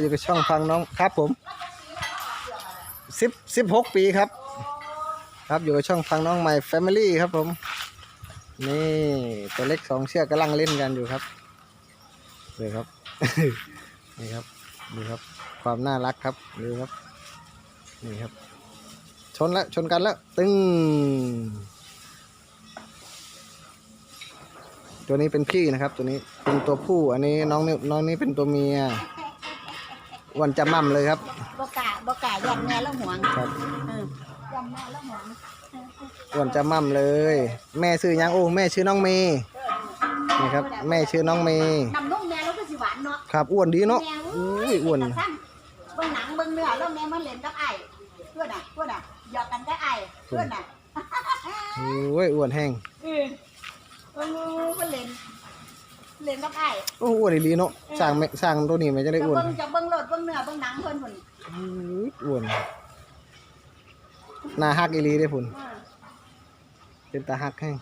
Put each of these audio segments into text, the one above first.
อยู่กับช่องฟังน้องครับผมสิบสิบหกปีครับ ครับอยู่กับช่องฟังน้องใหม่แฟมิลี่ครับผม นี่ตัวเล็กสองเชือกกำลังเล่นกันอยู่ครับเลยครับนี่ครับดูครับ ความน่ารักครับดูครับนี่ครับ ชนแล้วชนกันแล้ว ตึ้งตัวนี้เป็นพี่นะครับ ตัวนี้เป็นตัวผู้ อันนี้น้องน้องนี่เป็นตัวเมีย วันจะมั่มเลยครับบกะบกะยันแม่แล้วหวงครับเออยันแม่แล้วหวงอ้วนจะมั่มเลย แม่ชื่อยังโอ้แม่ชื่อน้องเมย์นี่ครับ แม่ชื่อน้องเมย์น้ำนุ่มแม่แล้วก็สิหวานเนาะครับอ้วนดีเนาะแม่อุ้ยอ้วนเบิ่งหนังเบิ่งเนื้อแล้วแม่มาเล่นกับไอ้เพื่อนน่ะเพื่อนน่ะหยอกกันกับไอ้เพื่อนน่ะโอ้ยอ้วนแห้งเออเออมาเล่นเล่นกับไอ้โอ้อ้วนอีหลีเนาะสร้างแม่สร้างตัวนี้มันจะได้จะอ้วนเบิ่งจะเบิ่งรถเบิ่งเนื้อเบิ่งหนังเพิ่นพุ่นอุ้ยอ้วนหน้าฮักอีหลีได้อพุ่นเออเป็นตาฮักแห้ง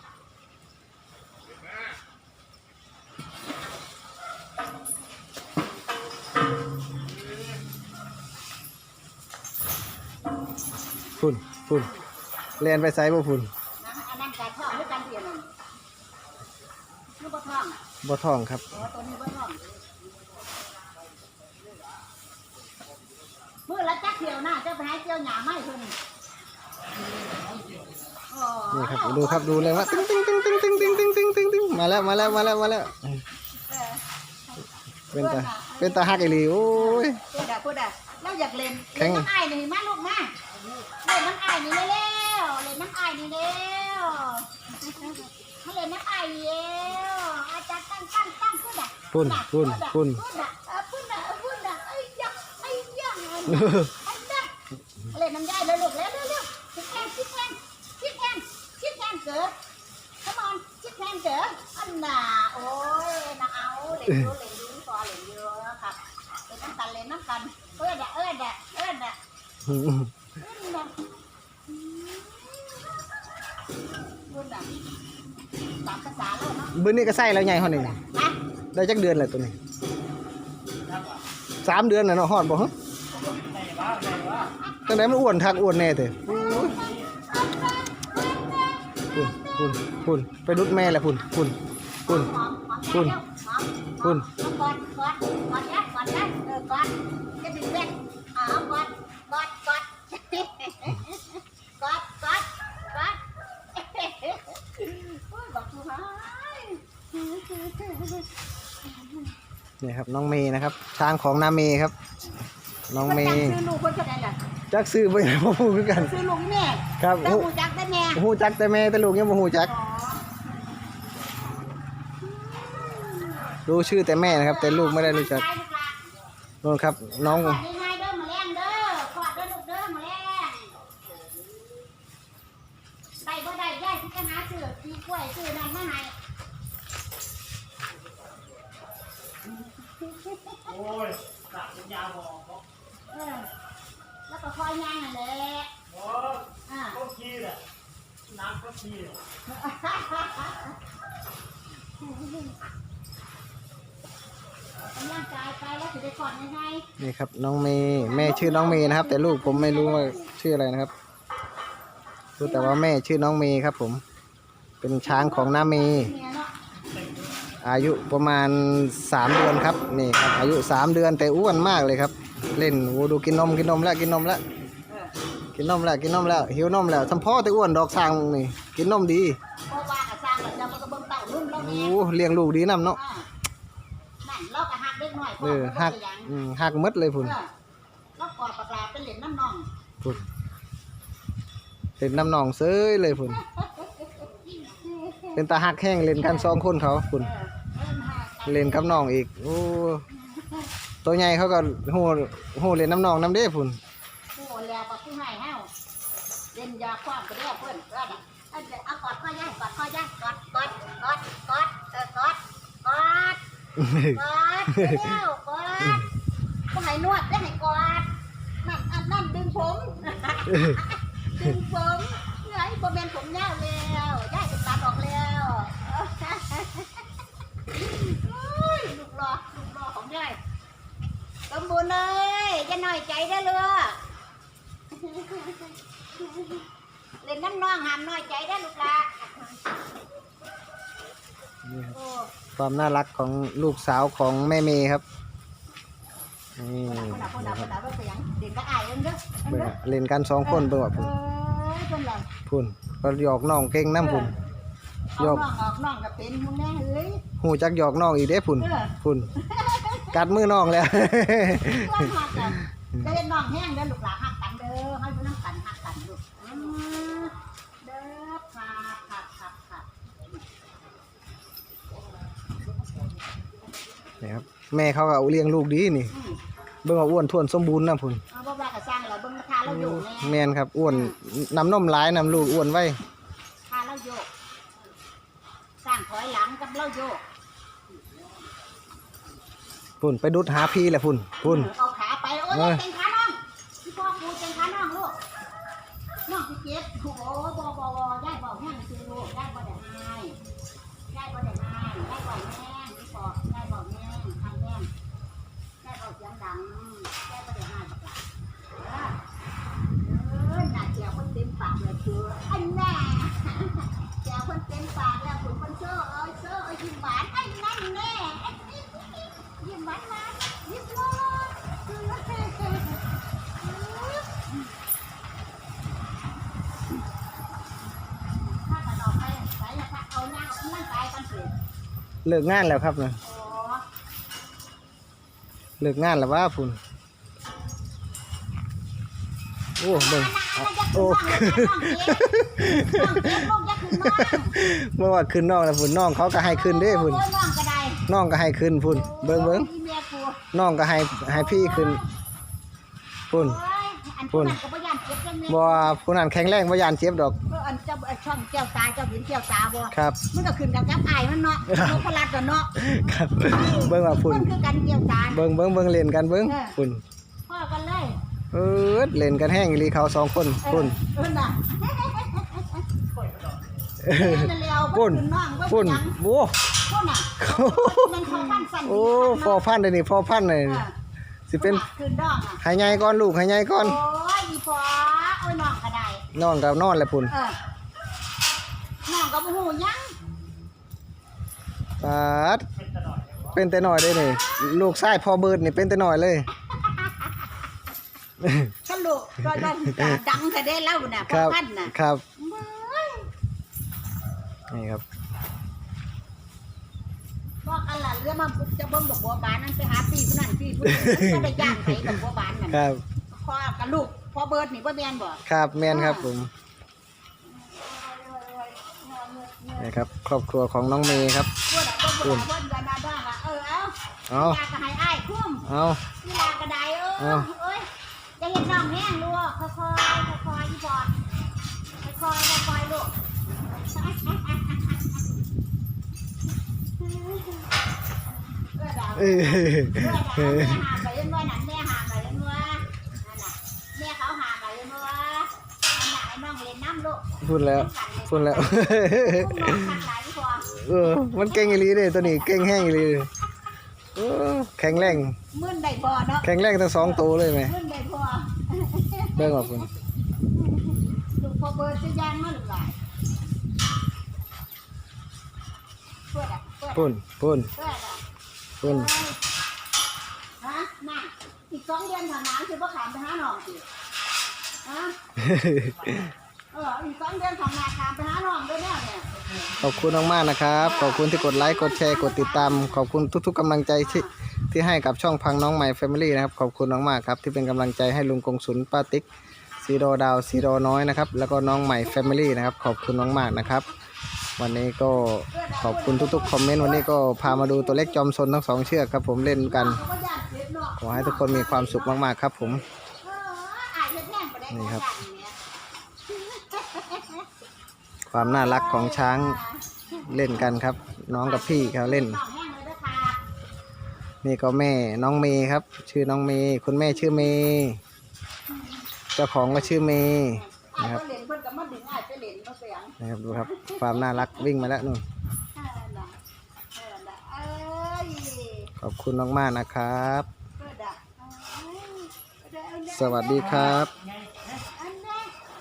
พุ่นพุ่นเรียนไปไซบ่พุ่นนะอันนั้นกะท่องหรือกันเปลี่ยนนั่นคือบ่ท่องบ่ท้องครับอ๋อตัวนี้บ่ท่อง มื้อละจักเที่ยวหน้าเจ้าไปหาเที่ยวหญ้าไม้เพิ่นอ๋อนี่ครับดูครับดูเลยว่าตึ้งตึ้งตึ้งตึ้งตึ้งตึ้งตึ้งตึ้งตึ้งตึ้งมาแล้วมาแล้วมาแล้วมาแล้วเออเป็นตาเป็นตาฮักอีหลีโอ้ยพูดอะพูดอะเราอยากเล่นแข็เล่นงน้ำอ้ายนี่มาลูกมาเล่นน้ำอ้ายนี่เร็วๆเล่นน้ำอ้ายนี่เร็วมาเล่นน้ำอ้ายนี่เร็วอาจารย์ตั้งตั้งตั้งพูดอะพุ่นพุ่นพุ่นพูดอะเออพูดอะพูดอะไอ้ยักษ์ไอ้ยักษ์ไอ้ยักษ์เล่นน้ำย่ายเลยลูกเร็วเร็วเร็วชิดแทนชิดแทนชิดแทนชิดแทนเกิด come on ชิ ดแทนเกิดอันน่ะโอ้ยน่าเอาเหล่นเยอะเล่นเยอะพอเหล่นเยอะครับเล่นน้ำกันเล่นน้ำกันเอื้อดะเอื้อดะเอื้อดะเอื้อดะบุญดะตามภาษาเราเนาะบื้อนี้ก็ใส่แล้วใหญ่ฮอดนี่นะได้จักเดือนแล้วตัวนี้สามเดือนแล้วเนาะฮอดบ่ฮะตั้งแต่มันอ้วนทักอ้วนแน่เถอ พุ่นพุ่นพุ่นไปรุดแม่แล้วพุ่นพุ่นพุ่นหอมหอมคุณแก้วหอมพุ่นกอดกอดกอดนะกอดนะเออกอดจะดึงเล่นอ๋อกอดกอดกอดกอดกอดกอดโอ้ยบอกกูหายนี่ครับน้องเมย์นะครับช้างของนาเมย์ครับ น้องเมย์ซื้อลูกคนเท่าไหร่ล่ะจักซื้อไปบ่ฮู้คือกันซื้อลูกแม่ครับแล้วฮู้หูจักได้ แม่ฮู้จักแต่แม่แต่ลูกยังบ่ฮู้จัก รู้ชื่อแต่แม่นะครับ แต่ลูกไม่ได้รู้จักนู่นครับ น้องขอดง่ายๆเด้อมาแรงเด้อขอดเด้อลูกเด้อมาแรงได้บ่ได้ย่ายที่จะหาซื้อปีกล้วยซื้อนั่นมาให้โอ้ยกะเป็นยาวบอกเออแล้วก็คอยย่างนั่นแหละโอ้อ่าก็ขี้แหละ น้ำก็ขี้แหละกำลังกายไปแล้วสิได้ขอดง่ายนี่ครับน้องเมย์แม่ชื่อน้องเมย์นะครับ แต่ลูกผมไม่รู้ว่าชื่ออะไรนะครับรู้แต่ว่าแม่ชื่อน้องเมย์ครับ ผม เป็นช้างของน้าเมย์เนี่ยเนาะอายุประมาณสามเดือนครับนี่ครับอายุสามเดือนแต่อ้วนมากเลยครับ เล่นโอ้ดูกินนมกินนมแล้วกินนมแล้ว กินนมแล้วกินนมแล้ว หิวนมแล้วทำพ่อแต่อ้วนดอกสร้างนี่กินนมดีเพราะว่าก็สร้างแล้วจะมันก็เบิ่งเต่ารุ่นแล้วโอ้แม่เลี้ยงลูกดีนํเนาะอ่านั่นเราก็หักเล็กน้อยเออหักอืมหักหมดเลยพุ่นเออเรากอดปากลาเป็นเหรียญน้ำนองพุ่นเล่นน้ำหนองเซ้ยเลยพุ่นเป็นตาหักแห้งเล่นกันสองคนเขาพุ่น เออเอิ้นหักเล่นกับน้องอีก โอ้ ตัวใหญ่เขาก็หูหูเล่นน้ำหนองน้ำเด้พุ่น ผู้แล้วก็ผู้ให้เฮาเล่น ยาควางไปแล้วเพิ่นเอิ้นอะเอาเดี๋ยวเอากอดข้อย่ายกอดข้อย่ายกอดกอดกอดกอดเออกอดกอดกอดเร็วกอดก็ให้นวดได้ให้กอดนั่นอันนั่นดึงผมดึงผมไอ้บ่แม่นผมยาวแล้วยายจะตัดออกแล้วโอ้ยลูกรอลูกรอของยายสมบูรณ์เลยจะหน่อยใจได้เลย เล่นน้ำน้องห้ามน้อยใจได้อลูกหลานนี่ครับโอ้ความน่ารักของลูกสาวของแม่เมย์ครับนี่คนละคนละคนละว่าเสียงเด็กก็อายเอิ้นเด้อเอิ้นเบิ่งเด้ออะเล่นกันสองคนเบิ่งว่าเอพุ่นอคนละพุ่นก็หยอกน้องเก่งน้ำพุ่น เอาน้องออกน้องก็เป็นมึงแน่เฮ้ย หูจักหยอกน้องอีกเด้พุ่นเออ พุ่นกัดมือน้องแล้ว เพื่อนหักกันจะเล่นน้องแห้งเด้อลูกหลานหัก เด้อค่ะค่ะค่ะค่ะนี่ครับแม่เขาก็เอาเลี้ยงลูกดีนี่ อืมเบิ่งว่าอ้วนท้วนสมบูรณ์นะพุ่นเอาบ่ว่าก็สร้างแล้วเบิ่งราคาเราอยู่แน่แม่นครับอ้วนน้ำนมหลายน้ำลูกอ้วนไว้ราคาเราโยกสร้างถอยหลังกับเราโยกพุ่นไปดุดหาพี่แหละพุ่นพุ่นเอาขาไปโอ้ยเออเป็นขาน้องพี่พ่อกูเป็นขาน้องลูก น้องพี่เจ็บโอ้บ่บ่บ่ยายบอกแห้งซื้อลูกยายบ่ได้ให้ยายบ่ได้ให้ยายบอกแห้งพี่บอกยายบอกแห้งทำแห้งยายบอกเสียงดังยายบ่ได้ให้บักหลาเออเออน่าเจียวคนเต็มปากเลยคืออันแน่เจียวคนเต็มปากแล้วคุณคนเชื่อเอ้ยเชื่อเอ้ยยิ้มหวานไอ้นั่นแน่ยิ้มหวานมา เอาหน้าเอานั่งตายกันเถอะเลิกงานแล้วครับนะโอ้เลิกงานแล้วว่าพุ่นโอ้เบิ่งโอ้เมื่อว่าขึ้นน้องแล้วพุ่นน้องเขาก็ให้ขึ้นเด้พุ่นน้องก็ได้น้องก็ให้ขึ้นพุ่นเบิ่งเบิ่งอีเมียกูน้องก็ให้ให้พี่ขึ้นพุ่น โอ้ยอันพวกนั้นก็บ่ย่านเจ็บจังเลยบ่ว่าผู้นั้นแข็งแรงบ่ยานเจ็บดอก เอออันเจ้าอัน ช่องเจ้าตาเจ้าเห็นเจ้าตาบ่ครับ มันก็ขึ้นกับกับอายมันเนาะนกพลัดกันเนาะครับเบิ่งว่าพุ่นมันคือกันเกี่ยวตา เบิ่งเบิ่งเบิ่งเล่นกันเบิ่งพุ่นพ่อกันเลยเออเล่นกันแห้งอีหลีเขาสองคนพุ่นเออน่ะเออนั่นแล้วพุ่นน้องว่าพุ่นหยังโอ้พุ่นน่ะมันเข้าพันสั่นโอ้พอพันเลยนี่พอพันเลยเออสิเป็นขึ้นดอกอะใหายใหญ่ก่อนลูกใหายใหญ่ก่อนโอ้ยอีพอโอ้ยน้องก็ได้ นอนกับนอนแหละพุ่น เออน้อง ก็บ่ฮู้หยังปาดเป็นแต่น้อยได้นี่ลูกชายพอเบิดนี่เป็นแต่น้อยเลยสรุปก็ได้ดังแต่ได้เล่าน่ะคพ่อรับพันน่ะครับเอ้ยนี่ครับ บอกกันล่ะเรือมาจะเบิ่งดอกบัวบานนั่นไปหาปีผู้นั้นปีผู้นี้มันก็ได้ย่างไผดอกบัวบานนั่นครับ พ่อกับลูกพ่อเบิดนี่บ่แม่นบ่ครับแม่นครับผม นี่ครับ ครอบครัวของน้องเมย์ครับพูดอะบ่พูดอะเพิ่นกันด้านๆอะเออเอาเอายาก็ให้อ้ายคุ้มเอานี่ลากระไดเออเอาเอ้ยจะเห็นน้องแห้งลูกค่อยๆค่อยๆอีพอค่อยๆค่อยๆลูกเออดาวเออเออดาวแม่หามไปเล่นว่านั่นแม่หามไปเล่นว่านั่นน่ะแม่เขาหามไปเล่นว่านั่นน่ะให้น้องเล่นน้ำลูกพูดแล้ว พูดแล้ว เออ มันเก่งอีหลีเด้ตัวนี้เก่งแห้งอีหลีเออแข็งแรง มื่นได้พอเนาะแข็งแรงทั้งสองตัวเลยไหมมื่นได้พอเบิ่งว่าพุ่นลูกพอเบิร์ดจะยานมาหรือไงเพื่อนอะเพื่อนพุ่นพุ่นเพื่อนอะพุ่นฮะน่ะอีกสองเดือนผ่านมาคือพ่อขามไปหาหน่องสิฮะ เอออีกสองเดือนผ่านาขามไปหาหนองด้วยแน่เนี่ยขอบคุณมากๆนะครับ ขอบคุณที่กดไลค์กดแชร์กดติดตาม ขอบคุณทุกๆกำลังใจที่ที่ให้กับช่องพังน้องใหม่แฟมิลี่นะครับขอบคุณมากๆครับที่เป็นกำลังใจให้ลุงกงสุนป้าติ๊กซีโรดาวซีโรน้อยนะครับแล้วก็น้องใหม่แฟมิลี่นะครับขอบคุณมากๆนะครับ วันนี้ก็ขอบคุณทุกๆคอมเมนต์วันนี้ก็พามาดูตัวเล็กจอมซนทั้งสองเชือกครับ ผมเล่นกันขอให้ทุกคนมีความสุขมากๆครับ ผมเอออายเฮ็ดแน่นไปได้นี่ครับ ความน่ารักของช้างเล่นกันครับ น้องกับพี่เขาเล่น นี่ก็แม่น้องเมย์ครับ ชื่อน้องเมย์คุณแม่ชื่อเมย์เจ้าของก็ชื่อเมย์นะครับนะครับดูครับ ความน่ารักวิ่งมาแล้วนู่นเออน่ะเออน่ะเอ้ยขอบคุณมากๆนะครับ สวัสดีครับ